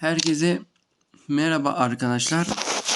Herkese merhaba arkadaşlar.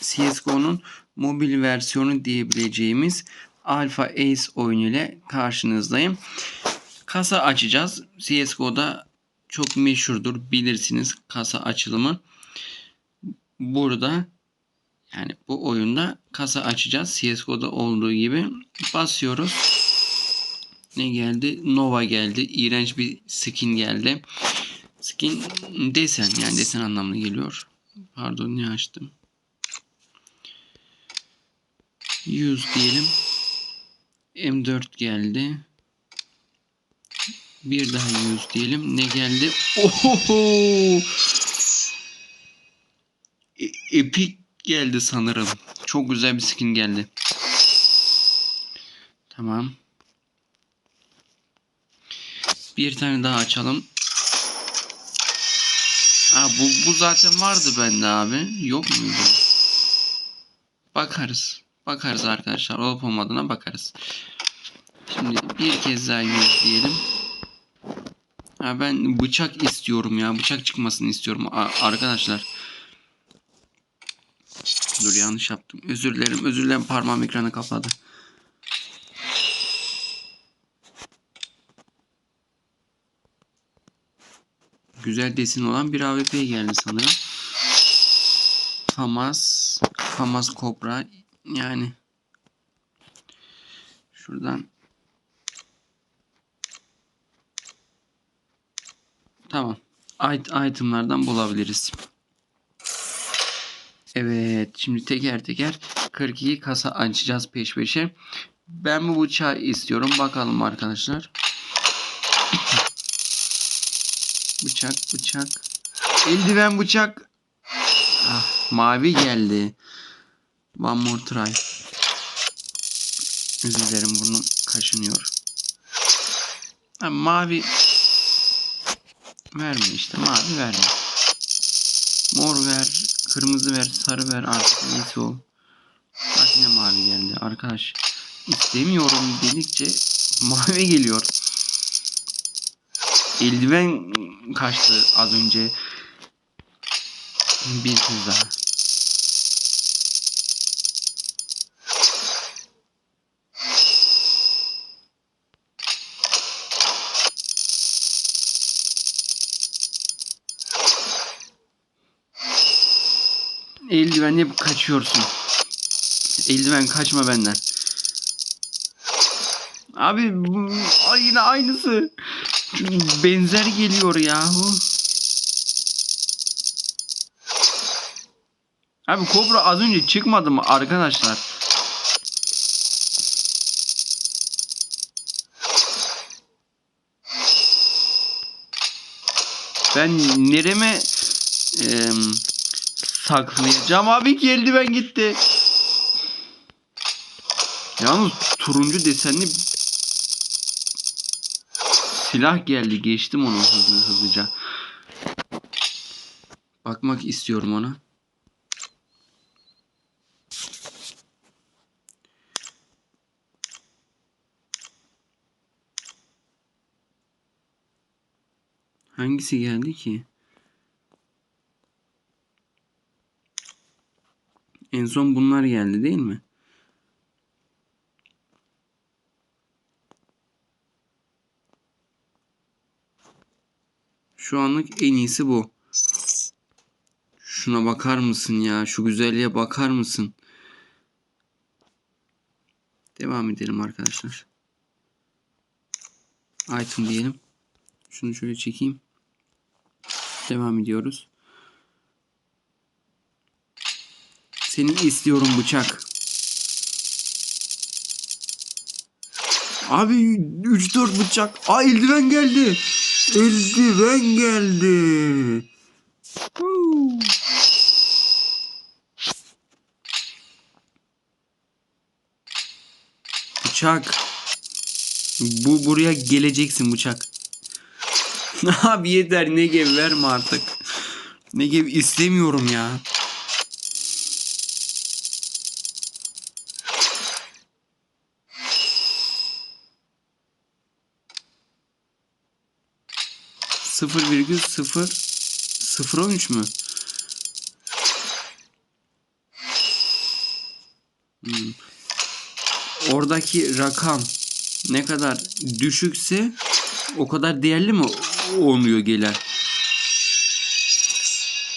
CSGO'nun mobil versiyonu diyebileceğimiz Alpha Ace oyunu ile karşınızdayım. Kasa açacağız. CSGO'da çok meşhurdur bilirsiniz kasa açılımı. Burada yani bu oyunda kasa açacağız. CSGO'da olduğu gibi basıyoruz. Ne geldi? Nova geldi. İğrenç bir skin geldi. Skin desen yani desen anlamına geliyor. Pardon ne açtım? 100 diyelim. M4 geldi. Bir daha 100 diyelim. Ne geldi? Oho! E- Epic geldi sanırım. Çok güzel bir skin geldi. Tamam. Bir tane daha açalım. Bu, bu zaten vardı bende abi. Yok muydu? Bakarız. Bakarız arkadaşlar. Olup olmadığına bakarız. Şimdi bir kez daha yüz diyelim. Ha, ben bıçak istiyorum ya. Bıçak çıkmasını istiyorum A- arkadaşlar. Dur yanlış yaptım. Özür dilerim. Özür dilerim. Parmağım ekranı kapadı. Güzel desin olan bir AWP geldi sanırım. Hamas. Hamas Cobra. Yani. Şuradan. Tamam. It itemlardan bulabiliriz. Evet. Şimdi teker teker 42 kasa açacağız peş peşe. Ben bu bıçağı istiyorum. Bakalım arkadaşlar. Bıçak bıçak. Eldiven bıçak. Ah, mavi geldi. One more try. Özür dilerim burnum kaşınıyor. Ha, mavi verme işte mavi verme. Mor ver, kırmızı ver, sarı ver artık neyse o. Bak yine mavi geldi arkadaş. İstemiyorum dedikçe mavi geliyor. Eldiven kaçtı az önce. Bir kez daha. Eldivenle kaçıyorsun. Eldiven kaçma benden. Abi ay yine aynısı. Benzer geliyor yahu. Abi Kobra az önce çıkmadı mı arkadaşlar? Ben nereme eee saklayacağım abi ki eldiven gitti. Yalnız turuncu desenli silah geldi. Geçtim onu hızlı hızlıca. Bakmak istiyorum ona. Hangisi geldi ki? En son bunlar geldi değil mi? Şu anlık en iyisi bu. Şuna bakar mısın ya? Şu güzelliğe bakar mısın? Devam edelim arkadaşlar. Item diyelim. Şunu şöyle çekeyim. Devam ediyoruz. Seni istiyorum bıçak. Abi 3-4 bıçak. Aa eldiven geldi. Eldiven geldi. Huu. Bıçak. Bu buraya geleceksin bıçak. Abi yeter Negev verme artık. Negev istemiyorum ya. 0,013 mü? Hmm. Oradaki rakam ne kadar düşükse o kadar değerli mi oluyor gelen?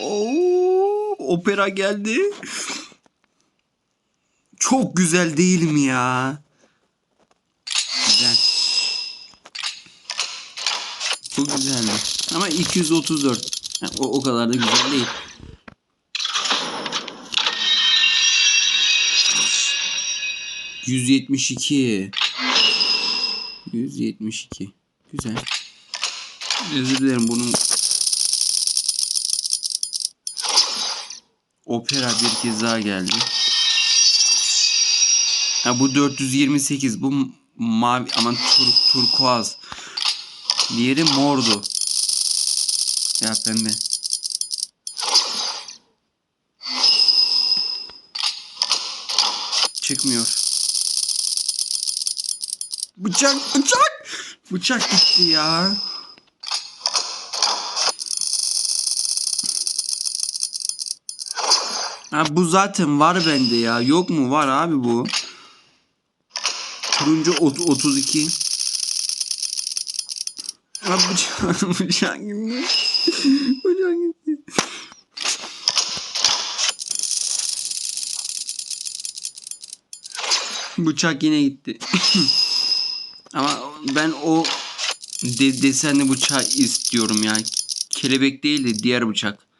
Oo, opera geldi. Çok güzel değil mi ya? Bu güzeldi. Ama 234. Ha, O, o kadar da güzel değil. Yüz yetmiş iki. Yüz yetmiş iki. Güzel. Özür dilerim bunun Opera bir kez daha geldi. Ha, bu 428. Bu mavi aman tur, turkuaz. Diğeri mordu. Ya pembe. Çıkmıyor. Bıçak bıçak. Bıçak gitti ya. Ha bu zaten var bende ya. Yok mu? Var abi bu. Turuncu ot- 32. Ha bıçak, bıçak gitti. bıçak gitti. Bıçak yine gitti. Ama ben o de desenli bıçağı istiyorum ya. Kelebek değil de diğer bıçak.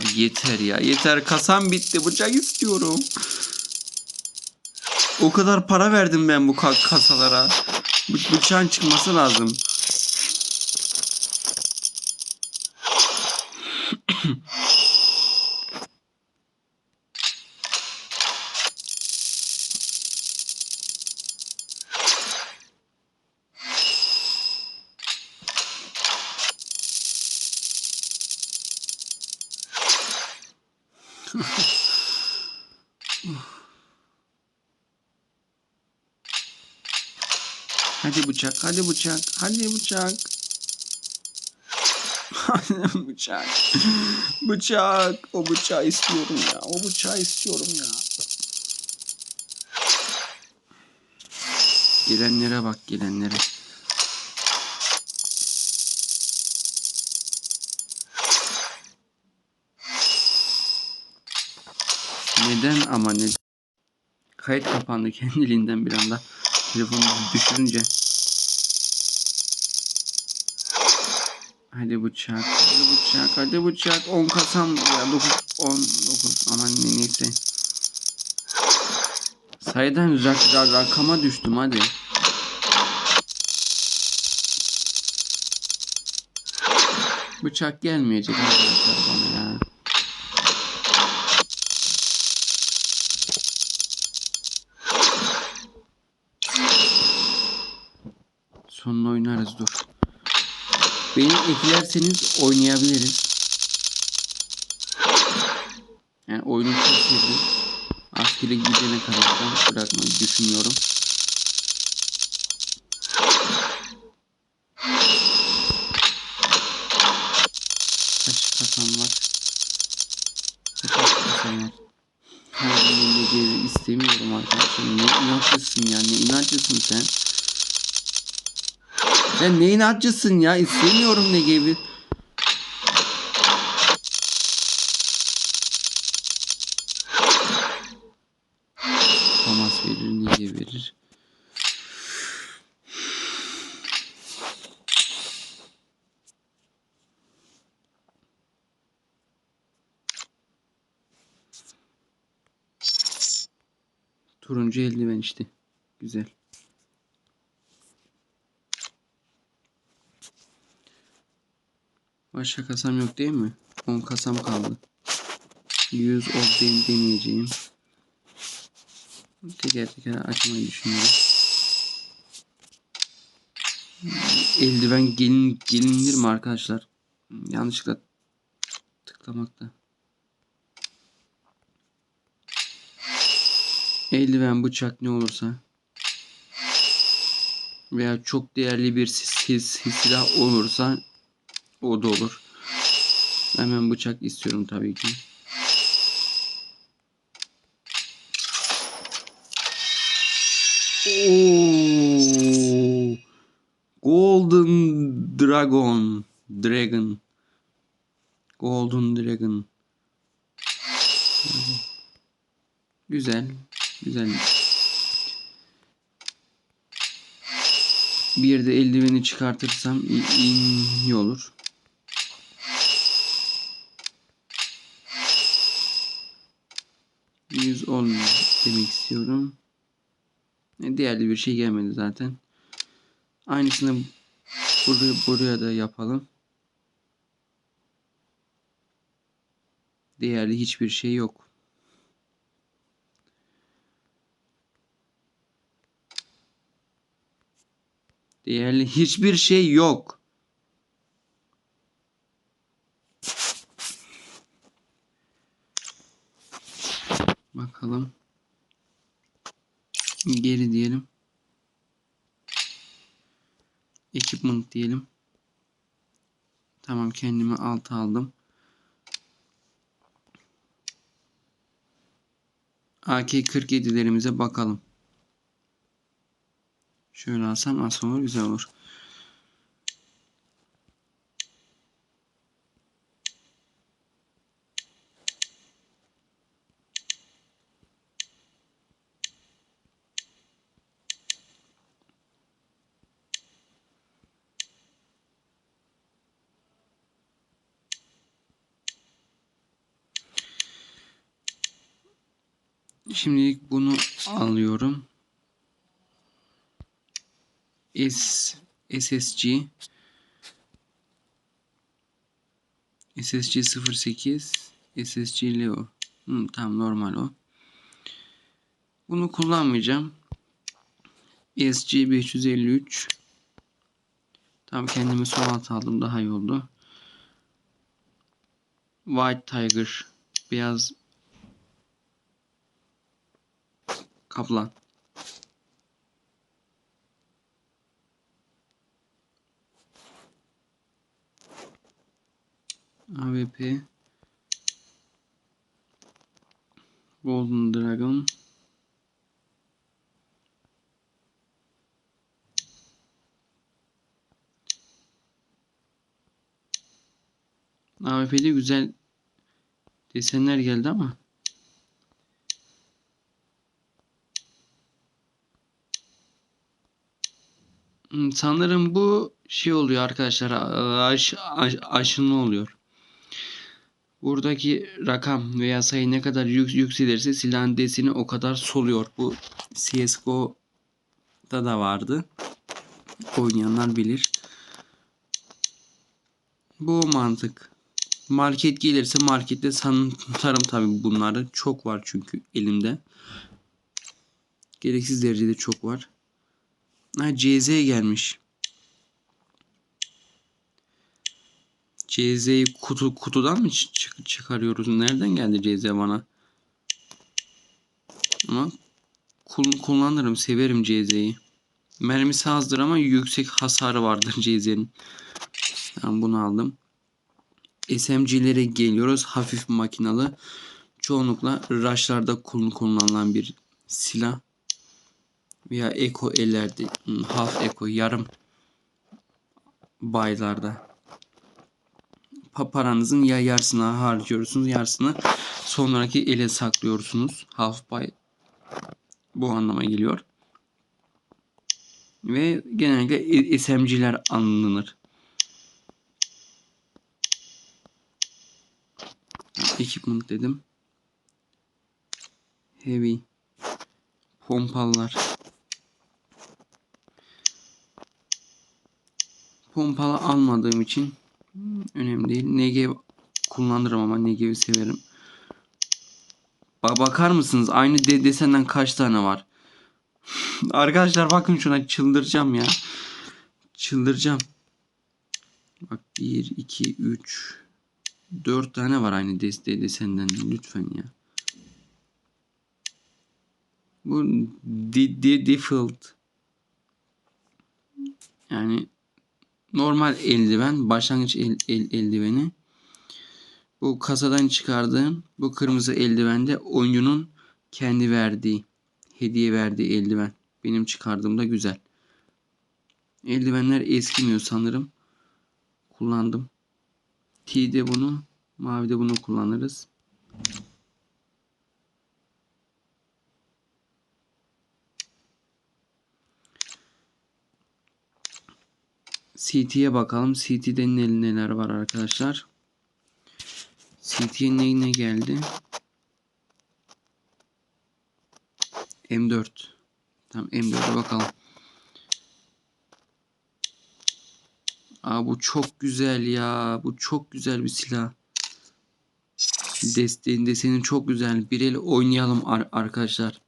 Abi yeter ya. Yeter kasam bitti. Bıçak istiyorum. O kadar para verdim ben bu ka- kasalara. Bu bıçağın çıkması lazım. Hadi bıçak, hadi bıçak, hadi bıçak. Hadi bıçak. Bıçak. O bıçağı istiyorum ya. O bıçağı istiyorum ya. Gelenlere bak gelenlere. Neden ama neden? Kayıt kapandı kendiliğinden bir anda. Telefonu düşürünce. Hadi bıçak, hadi bıçak, hadi bıçak. 10 kasam ya 9, 10, 9. Aman ne neyse. Sayıdan rak, rakama düştüm hadi. Bıçak gelmeyecek arkadaşlar bana ya. Sonunu oynarız dur. Beni eklerseniz oynayabiliriz. Yani oyunu çok sevdim. Askere gidene kadar da bırakmayı düşünüyorum. Kaç kasam var? Kaç kasam var? Geri istemiyorum arkadaşlar. Ne inatçısın ya? Ne inatçısın sen? Sen ne inatçısın ya? İstemiyorum ne gibi. Thomas verir, niye verir? Turuncu eldiven işte. Güzel. Başka kasam yok değil mi? 10 kasam kaldı. 100 ol den deneyeceğim. Teker teker açmayı düşünüyorum. Eldiven gelin, gelinir mi arkadaşlar? Yanlışlıkla tıklamakta. Eldiven, bıçak ne olursa. veya çok değerli bir sil- sil- silah olursa o da olur. Hemen bıçak istiyorum tabii ki. Oo! Golden Dragon. Dragon. Golden Dragon. Güzel. Güzel. Bir de eldiveni çıkartırsam iyi, iyi olur. Yüz on demek istiyorum. E, Değerli bir şey gelmedi zaten. Aynısını buraya, buraya da yapalım. Değerli hiçbir şey yok. Değerli hiçbir şey yok. Bakalım. Geri diyelim. Equipment diyelim. Tamam kendimi alta aldım. AK-47'lerimize bakalım. Şöyle alsam sonra güzel olur. Şimdilik bunu alıyorum. S SSG SSG 08 SSG Leo. Hı, tamam normal o. Bunu kullanmayacağım. SG 553 Tamam kendimi sol aldım daha iyi oldu. White Tiger beyaz kaplan. AWP Golden Dragon. AWP'de güzel desenler geldi ama sanırım bu şey oluyor arkadaşlar aş, aş, aşınma oluyor. Buradaki rakam veya sayı ne kadar yük, yükselirse silahın deseni o kadar soluyor. Bu CSGO'da da vardı. Oynayanlar bilir. Bu mantık. Market gelirse markette sanırım tabi bunları. Çok var çünkü elimde. Gereksiz derecede çok var. Ha CZ gelmiş. CZ'yi kutu kutudan mı çık çıkarıyoruz? Nereden geldi CZ bana? Ama kul kullanırım, severim CZ'yi. Mermisi azdır ama yüksek hasarı vardır CZ'nin. Tamam bunu aldım. SMG'lere geliyoruz. Hafif makinalı. Çoğunlukla rushlarda kullanılan bir silah. Veya eko ellerde. Half eko yarım baylarda. Pa paranızın ya yarısını harcıyorsunuz yarısını sonraki ele saklıyorsunuz. Half buy bu anlama geliyor. Ve genellikle SMG'ler alınır. Equipment dedim. Heavy. Pompalılar. Pompalı almadığım için önemli değil. Negev kullanırım ama Negev'i severim. Ba bakar mısınız? Aynı de desenden kaç tane var? Arkadaşlar bakın şuna çıldıracağım ya. Çıldıracağım. Bak 1, 2, 3, 4 tane var aynı desteği desenden. Lütfen ya. Bu di, di, default. Yani normal eldiven, başlangıç el, el- eldiveni. Bu kasadan çıkardığım bu kırmızı eldivende oyuncunun kendi verdiği, hediye verdiği eldiven. Benim çıkardığımda güzel. Eldivenler eskimiyor sanırım. Kullandım. T'de bunu, mavide bunu kullanırız. CT'ye bakalım. CT'de ne- neler var arkadaşlar. CT'ye ne ne geldi? M4. Tamam M4'e bakalım. Aa bu çok güzel ya. Bu çok güzel bir silah. Desteğin deseni çok güzel. Bir el oynayalım ar- arkadaşlar.